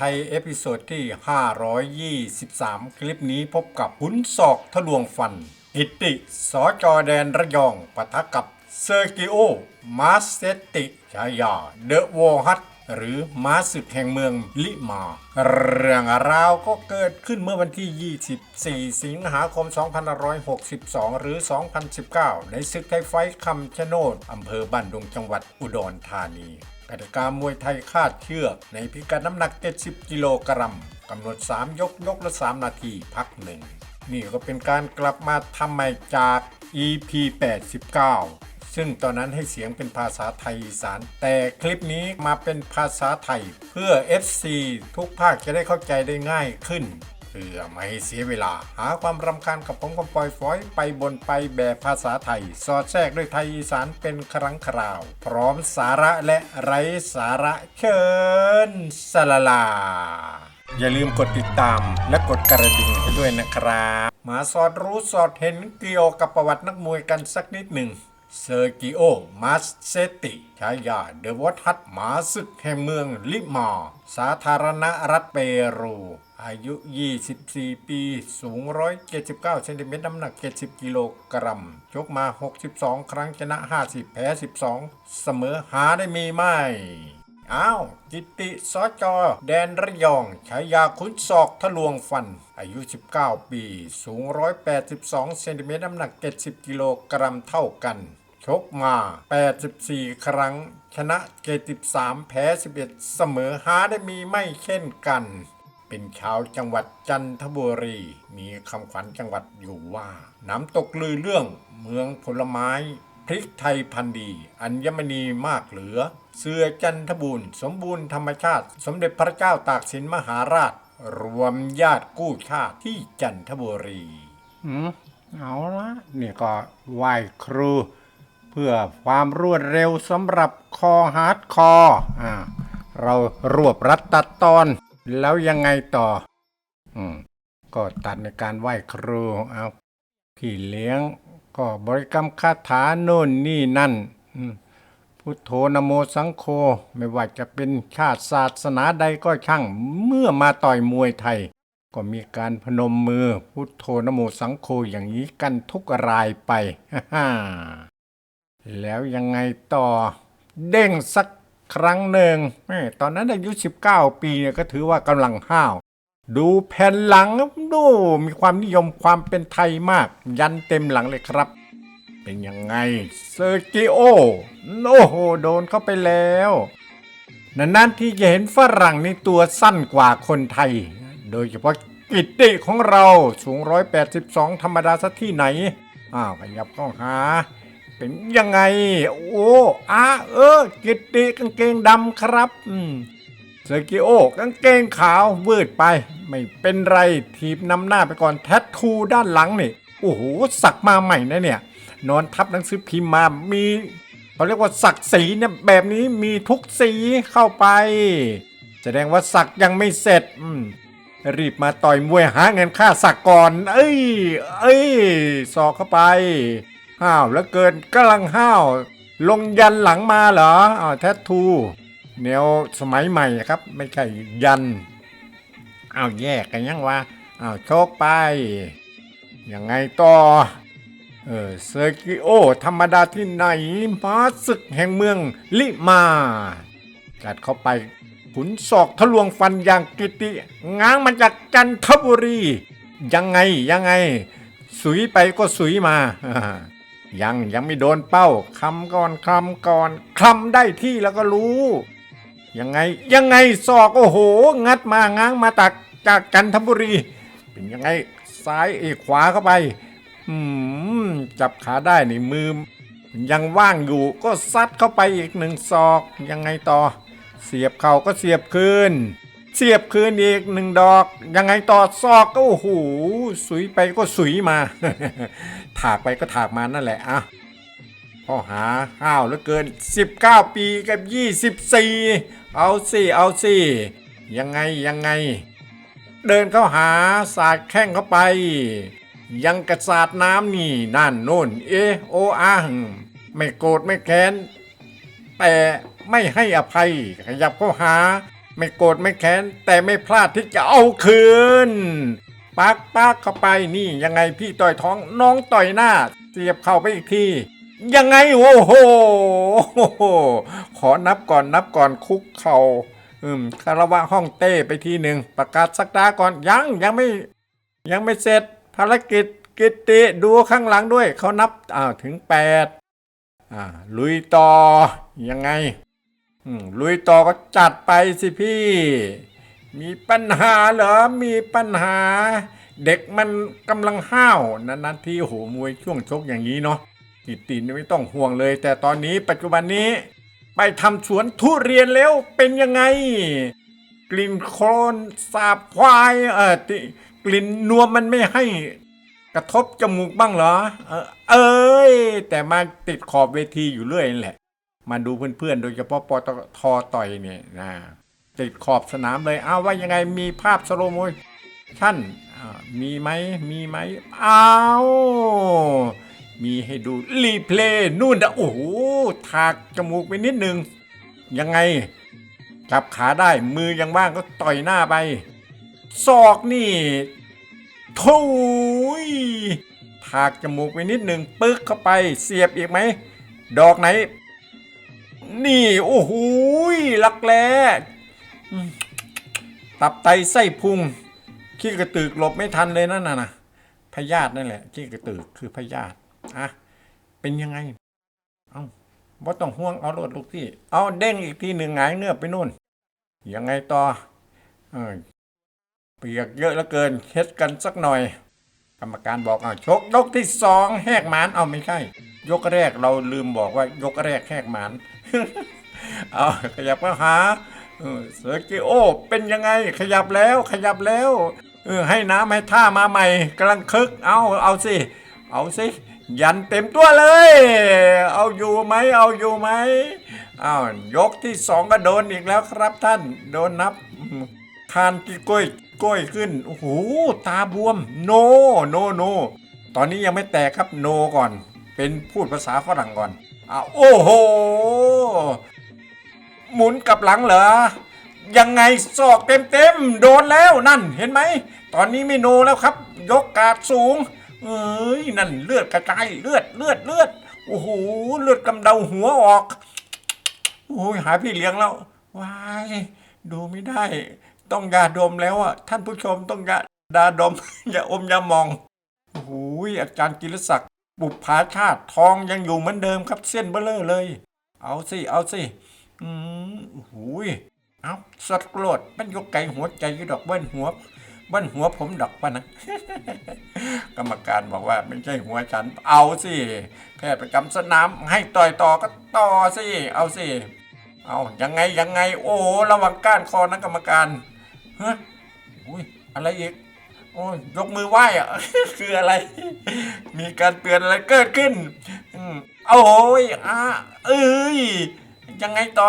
ไทยเอพิโซดที่ 523 คลิปนี้พบกับหุนศอกทะลวงฟันกิติสอจอแดนระยองปะทะกับเซอร์กิโอ มาสเซตติชายา เดอะวอฮัตหรือม้าศึกแห่งเมืองลิมา เรื่องราวก็เกิดขึ้นเมื่อวันที่ 24 สิงหาคม 2562 หรือ 2019 ในศึกไทยไฟท์คำชะโนดอำเภอบ้านดุงจังหวัดอุดรธานี กติกามวยไทยคาดเชือก ในพิกัดน้ำหนัก 70 กิโลกรัมกำหนด 3 ยกยกละ 3 นาทีพักหนึ่ง นี่ก็เป็นการกลับมาทำใหม่จาก EP 89 ซึ่งตอนนั้นให้เสียงเป็นภาษาไทยอีสาน แต่คลิปนี้มาเป็นภาษาไทย เพื่อ FC ทุกภาคจะได้เข้าใจได้ง่ายขึ้น เพื่อไม่เสียเวลา หาความรำคาญกับผมก็ปล่อยฟอย ไปบนไปแบบภาษาไทย สอดแทรกด้วยไทยอีสานเป็นครั้งคราว พร้อมสาระและไร้สาระเชิญสลาลา อย่าลืมกดติดตามและกดกระดิ่งให้ด้วยนะครับ มาสอดรู้สอดเห็นเกี่ยวกับประวัตินักมวยกันสักนิดหนึ่ง เซอร์กิโอ มาสเซติ ชายาเดวทัตหมาศึกแห่งเมืองลิมา สาธารณรัฐเปรู อายุ 24 ปี สูง 179 เซนติเมตร น้ำหนัก 70 กิโลกรัม ชกมา 62 ครั้งชนะ 50 แพ้ 12 เสมอหาได้มีไม่อ้าว กิตติสอจอ แดนระยองฉายาขุนศอกทะลวงฟัน อายุ 19 ปี สูง 182 เซนติเมตร น้ำหนัก 70 กิโลกรัมเท่ากัน ชกมา 84 ครั้ง ชนะ 73 แพ้ 11 เสมอหาได้มีไม่เช่นกัน เป็นชาวจังหวัดจันทบุรี มีคำขวัญจังหวัดอยู่ว่า น้ำตกลือเรื่องเมืองผลไม้ พริกไทยพันดี อัญมณีมากเหลือ เสือจันทบูรณ์ สมบูรณ์ธรรมชาติ สมเด็จพระเจ้าตากสินมหาราช รวมญาติกู้ชาติที่จันทบุรี อืมเอาละเนี่ยก็ไหว้ครู พื่อความรวดเร็วสำหรับคอฮาร์ดคอร์เรารวบรัดตัดตอน แล้วยังไงต่ออก็ตัดในการไหว้ครูเอาพี่เลี้ยง ก็บริกรรมคาถาโน่นนี่นั่นพุทโธนโมสังโฆไม่ว่าจะเป็นชาติศาสนาใดก็ช่าง เมื่อมาต่อยมวยไทย ก็มีการพนมมือพุทโธนโมสังโฆอย่างนี้กันทุกรายไปฮ่า แล้วยังไงต่อเด้งสักครั้งหนึ่งแม่ตอนนั้นอายุ 19 ปีเนี่ยก็ถือว่ากำลังห้าว ดูแผ่นหลังดูมีความนิยมความเป็นไทยมาก ยันเต็มหลังเลยครับ เป็นยังไงเซอร์กิโอโอ้โหโดนเข้าไปแล้วนานๆที่จะเห็นฝรั่งในตัวสั้นกว่าคนไทย โดยเฉพาะกิตติของเราสูง 182 ธรรมดาสักที่ไหน อ้าวขยับเข้าหา เป็นยังไง โอ้อาเออ กิตติกางเกงดำครับอืมเซกิโอกางเกงขาววืดไป ไม่เป็นไรทีบนำหน้าไปก่อนแทททูด้านหลังนี่ โอ้โห สักมาใหม่นะเนี่ย นอนทับหนังสือพิมพ์มามีเขาเรียกว่าสักสีเนี่ยแบบนี้มีทุกสีเข้าไป แสดงว่าสักยังไม่เสร็จอืมรีบมาต่อยมวยหาเงินค่าสักก่อน เอ้ย เอ้ยสอกเข้าไป ห้าวแล้วเกินกำลังห้าว ลงยันหลังมาเหรออ้าวแทททูแนวสมัยใหม่ครับ ไม่ใช่ยันอ้าวแยกกันยังวะอ้าวโชคไป ยังไงต่อ เออเซอร์กิโอ ธรรมดาที่ไหนมาศึกแห่งเมืองลิมากัดเข้าไปขุนศอกทะลวงฟันอย่างกิติง้างมาจากจันทบุรี ยังไงยังไง สุยไปก็สุยมา ยังยังไม่โดนเป้าคำก่อนคำก่อนคำได้ที่แล้วก็รู้ ยังไงยังไงศอกโอ้โห งัดมาง้างมาตักจากจันทบุรี เป็นยังไงซ้ายเอยขวาเข้าไปอืมจับขาได้ในมือยังว่างอยู่ก็ซัดเข้าไปอีกหนึ่งศอก ยังไงต่อ เสียบเข่าก็เสียบคืน เสียบคืนอีกหนึ่งดอก ยังไงต่อซอกก็โอ้โหสุยไปก็สุยมา ถากไปก็ถากมานั่นแหละอะข้อหาห้าวเหลือเกิน 19 ปีกับ 24 เอาสิเอาสิยังไงยังไง เดินเข้าหาสาดแข้งเข้าไป ยังกระสาดน้ำนี่นั่นโน่น เอโออาหึไม่โกรธไม่แค้น แต่ไม่ให้อภัยขยับเข้าหา ไม่โกรธไม่แค้น แต่ไม่พลาดที่จะเอาคืนปักปักเข้าไปนี่ยังไงพี่ต่อยท้องน้องต่อยหน้า เสียบเข้าไปอีกทียังไงโอ้โห ขอนับก่อนนับก่อนคุกเข่าอืมคารวะห้องเต้ไปทีหนึ่งประกาศสักดาก่อนยังยังไม่ ยังไม่เสร็จภารกิจกิตติดูข้างหลังด้วย เขานับอ้าวถึงแปดอ่าลุยต่อยังไง ลุยต่อก็จัดไปสิพี่ มีปัญหาเหรอ มีปัญหา เด็กมันกำลังห้าว นานๆทีโอ้โหมวยช่วงชกอย่างนี้เนาะกิตตินไม่ต้องห่วงเลย แต่ตอนนี้ปัจจุบันนี้ ไปทำสวนทุเรียนแล้วเป็นยังไง กลิ่นโคลนสาบควายเออกลิ่นนวมมันไม่ให้กระทบจมูกบ้างเหรอ เออเอ้ยแต่มาติดขอบเวทีอยู่เรื่อยแหละ มาดูเพื่อนๆ โดยเฉพาะปตทต่อยเนี่ยนะติดขอบสนามเลยเอาว่ายังไงมีภาพสโลโมชั่นมีไหมมีไหมอ้าวมีให้ดูรีเพลย์นู่นนะโอ้โหถากจมูกไปนิดนึง ยังไง จับขาได้มือยังว่างก็ต่อยหน้าไปศอกนี่โถุยถากจมูกไปนิดหนึ่งปึ๊กเข้าไปเสียบอีกไหม ดอกไหน นี่โอ้โหยลักแร้ตับไตไส้พุงขี้กระตือกหลบไม่ทันเลยนั่นน่ะนะพยาธินั่นแหละขี้กระตือกคือพยาธิอะเป็นยังไง เอ้าบ่าต้องห่วงเอารถลูกพี่ เอาเด้งอีกทีหนึ่งหงายเงือบไปนู่น ยังไงต่อเออเปียกเยอะเหลือเกินเฮ็ดกันสักหน่อย กรรมการบอกเอาชกยกที่สองแหกหมานเอาไม่ใช่ ยกแรกเราลืมบอกว่ายกแรกแหกหมาน เอาขยับมาหาเซอร์กิโอ เป็นยังไง ขยับแล้วขยับแล้วเออให้น้ำให้ท่ามาใหม่กำลังคึก เอาเอาสิ เอาสิ ยันเต็มตัวเลย เอาอยู่ไหมเอาอยู่ไหมอ้าวยกที่สองก็โดนอีกแล้วครับท่าน โดนนับคานกี่ก้อยก้อยขึ้น โอ้โห ตาบวม โน โน โน ตอนนี้ยังไม่แตกครับ โนก่อน เป็นพูดภาษาฝรั่งก่อน อ้าวโอ้โห หมุนกลับหลังเหรอ ยังไงศอกเต็มเต็มๆ โดนแล้วนั่นเห็นไหม ตอนนี้ไม่โนแล้วครับ ยกกาดสูง เอ้ยนั่นเลือดกระจายเลือดเลือดเลือดโอ้โหเลือดกำเดาหัวออกโอ้ยหาพี่เลี้ยงแล้ววายดูไม่ได้ ต้องยาดมแล้วอะท่านผู้ชมต้องยาดาดม อย่าอมอย่ามองโอ้โหอาจารย์กิรศักดิ์ บุปผาชาติทองยังอยู่เหมือนเดิมครับเส้นเบลเลอร์เลย เอาสิเอาสิอืมโอ้โหเอาสัตว์โกรธมันยกไก่หัวใจยดอกเบิ้ลหัวเบิ้ลหัวผมดอกปะนะ กรรมการบอกว่าไม่ใช่หัวฉัน เอาสิแพทย์ประจำสนามให้ต่อยต่อก็ต่อสิเอาสิเอายังไงยังไง โอ้ระวังก้านคอนะกรรมการเฮะอุ้ยอะไรอีก โอ้ยยกมือไหว้อะ คืออะไร มีการเตือนอะไรเกิดขึ้นอืมเอาโอ้ยอะเอ้ยยังไงต่อ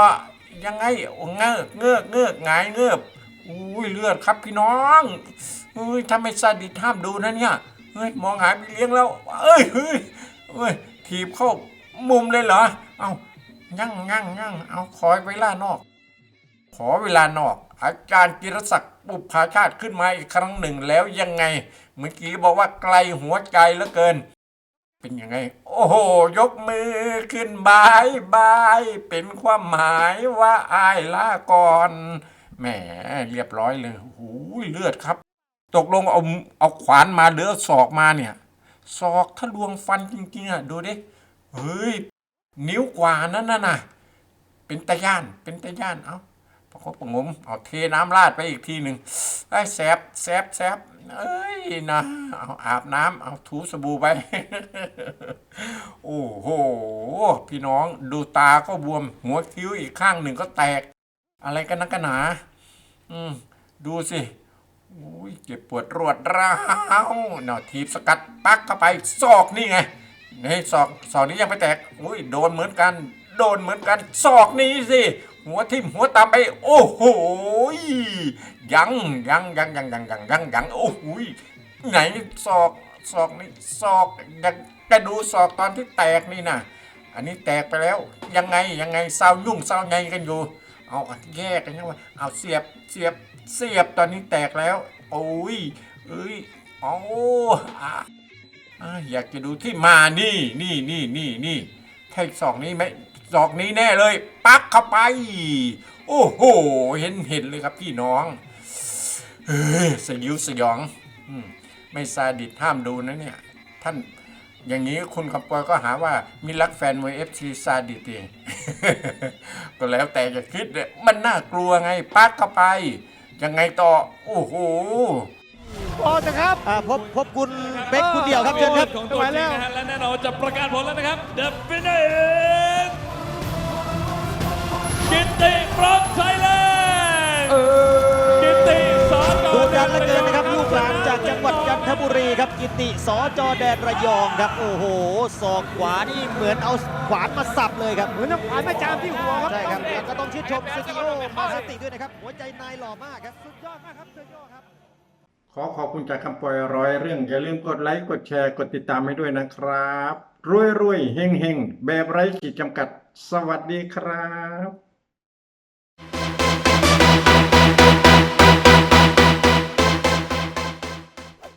ยังไงโอ้เงือกเงือกเงือกหงายเงือบอุ้ยเลือดครับพี่น้องอุ้ยถ้าไม่ซาดิสห้ามดูนะเนี่ยเฮ้ยมองหาพี่เลี้ยงแล้ว เอ้ยเฮ้ยเอ้ยถีบเข้ามุมเลยเหรอ เอายั่งยั่งยั่งเอาขอยเวลานอก อเวลานอก อาจารย์กิรศักดิ์บุพภาชาติขึ้นมาอีกครั้งหนึ่งแล้วยังไง เมื่อกี้บอกว่าไกลหัวใจเหลือเกิน เป็นยังไง โอ้โห ยกมือขึ้นบายบาย เป็นความหมายว่าอายลาก่อนแหมเรียบร้อยเลยโอ้โหเลือดครับ ตกลงเอาเอาขวานมาหรือศอกมาเนี่ยศอกทะลวงฟันจริงๆอะดูดิเฮ้ย นิ้วกว่านั่นน่ะนะเป็นตะย่านเป็นตะย่านเอา ประคบประงมเอาเทน้ำราดไปอีกทีหนึ่งไอ้แสบแสบแสบเอ้ยนะเอาอาบน้ำเอาถูสบู่ไป โอ้โห พี่น้องดูตาก็บวม หัวคิ้วอีกข้างหนึ่งก็แตก อะไรกันนักกันหนา อืม ดูสิอุ้ยเจ็บปวดรวดร้าวเนาะทีบสกัดปักเข้าไปศอกนี่ไงนี่ศอกศอกนี้ยังไม่แตกอุ้ยโดนเหมือนกัน โดนเหมือนกันศอกนี้สิ หัวทิ่มหัวตาไป โอ้โหยังยังยังยังยังยังยังยังโอ้โหไหนศอกศอกนี่ศอกยังจะดูศอกตอนที่แตกนี่นะอันนี้แตกไปแล้ว ยังไงยังไงเศร้ายุ่งเศร้าไงกันอยู่เอาแยกกันยังไงเอาเสียบเสียบเสียบตอนนี้แตกแล้ว โอ้ยเอ้ยเอาอะอะอยากจะดูที่มานี่นี่นี่นี่นี่ใช่สองนี้ไหม สองนี้แน่เลย ปักเข้าไป โอ้โห เห็นเห็นเลยครับพี่น้องเฮ้ยสยิวสยองอมไม่ซาดิสห้ามดูนะเนี่ย ท่านอย่างนี้คุณคำปอยก็หาว่ามีรักแฟนมวยเอฟซีซาดิสเองก็แล้วแต่จะคิดเนี่ยมันน่ากลัวไง ปักเข้าไป ยังไงต่อ โอ้โหพอจะครับอ่าพบพบคุณเป๊กคุณเดียวครับเชิญครับ ของตัวจริงนะฮะและแน่นอนจะประกาศผลแล้วนะครับ The finish กิตติพร้อมไทยแลนด์กิตติสอนดูดันเหลือเกินนะครับลูกหลานจากจังหวัดจันทบุรีครับกิติสอจอแดนระยองครับโอ้โหศอกขวานี่เหมือนเอาขวานมาสับเลยครับเหมือนน้ำขวานไม่จามที่หัวครับใช่ครับแล้วก็ต้องชื่นชมสกิโอมาสติด้วยนะครับหัวใจนายหล่อมากครับสุดยอดมากครับสุดยอดครับขอขอบคุณจากคำปล่อยร้อยเรื่อง อย่าลืมกดไลค์กดแชร์กดติดตามให้ด้วยนะครับรวยรวยๆเฮงเฮงๆแบบไร้ขีดจำกัด สวัสดีครับ